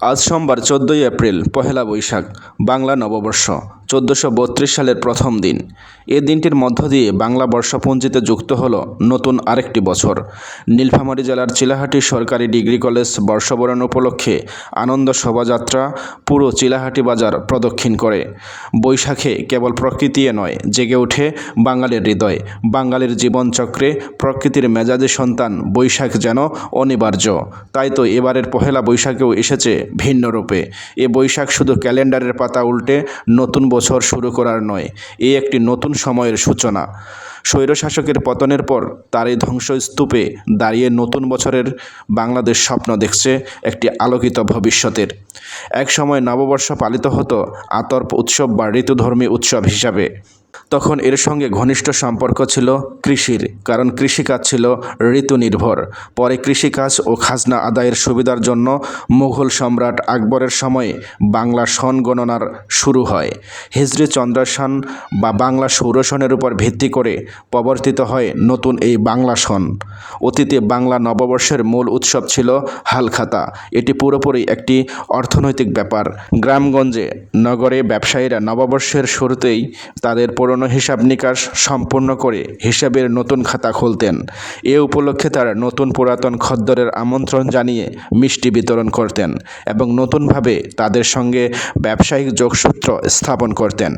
আজ সোমবার চোদ্দোই এপ্রিল পহেলা বৈশাখ বাংলা নববর্ষ। চোদ্দোশো সালের প্রথম দিন। এ দিনটির মধ্য দিয়ে বাংলা বর্ষপঞ্জিতে যুক্ত হল নতুন আরেকটি বছর। নীলফামারী জেলার চিলাহাটি সরকারি ডিগ্রি কলেজ বর্ষবরণ উপলক্ষে আনন্দ শোভাযাত্রা পুরো চিলাহাটি বাজার প্রদক্ষিণ করে। বৈশাখে কেবল প্রকৃতি নয়, জেগে ওঠে বাঙালির হৃদয়। বাঙালির জীবনচক্রে প্রকৃতির মেজাজী সন্তান বৈশাখ যেন অনিবার্য। তাই তো এবারের পহেলা বৈশাখেও এসেছে ভিন্ন রূপে। এ বৈশাখ শুধু ক্যালেন্ডারের পাতা উল্টে নতুন বছর শুরু করার নয়। এ একটি নতুন সময়ের সূচনা। স্বৈরশাসকের পতনের পর তার এই ধ্বংসস্তূপে দাঁড়িয়ে নতুন বছরের বাংলাদেশ স্বপ্ন দেখছে একটি আলোকিত ভবিষ্যতের। এক সময় নববর্ষ পালিত হতো আতর্প উৎসব বা ঋতুধর্মী উৎসব হিসাবে। তখন এর সঙ্গে ঘনিষ্ঠ সম্পর্ক ছিল কৃষির, কারণ কৃষিকাজ ছিল ঋতু নির্ভর পরে কৃষিকাজ ও খাজনা আদায়ের সুবিধার জন্য মুঘল সম্রাট আকবরের সময়ে বাংলা সন গণনার শুরু হয়। হিজরি চন্দ্রাসন বা বাংলা সৌরসনের উপর ভিত্তি করে প্রবর্তিত হয় নতুন এই বাংলা সন। অতীতে বাংলা নববর্ষের মূল উৎসব ছিল হালখাতা। এটি পুরোপুরি একটি অর্থনৈতিক ব্যাপার। গ্রামগঞ্জে নগরে ব্যবসায়ীরা নববর্ষের শুরুতেই তাদের পুরনো হিসাব নিকাশ সম্পূর্ণ করে হিসাবের নতুন খাতা খুলতেন। এ উপলক্ষে তারা নতুন পুরাতন খদ্দরের আমন্ত্রণ জানিয়ে মিষ্টি বিতরণ করতেন এবং নতুনভাবে তাদের সঙ্গে ব্যবসায়িক যোগসূত্র স্থাপন করতেন।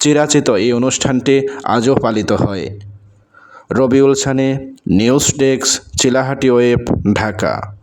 চিরাচিত এই অনুষ্ঠানটি আজও পালিত হয়। Rabiul Sane, news desk, Chilahati web, Dhaka.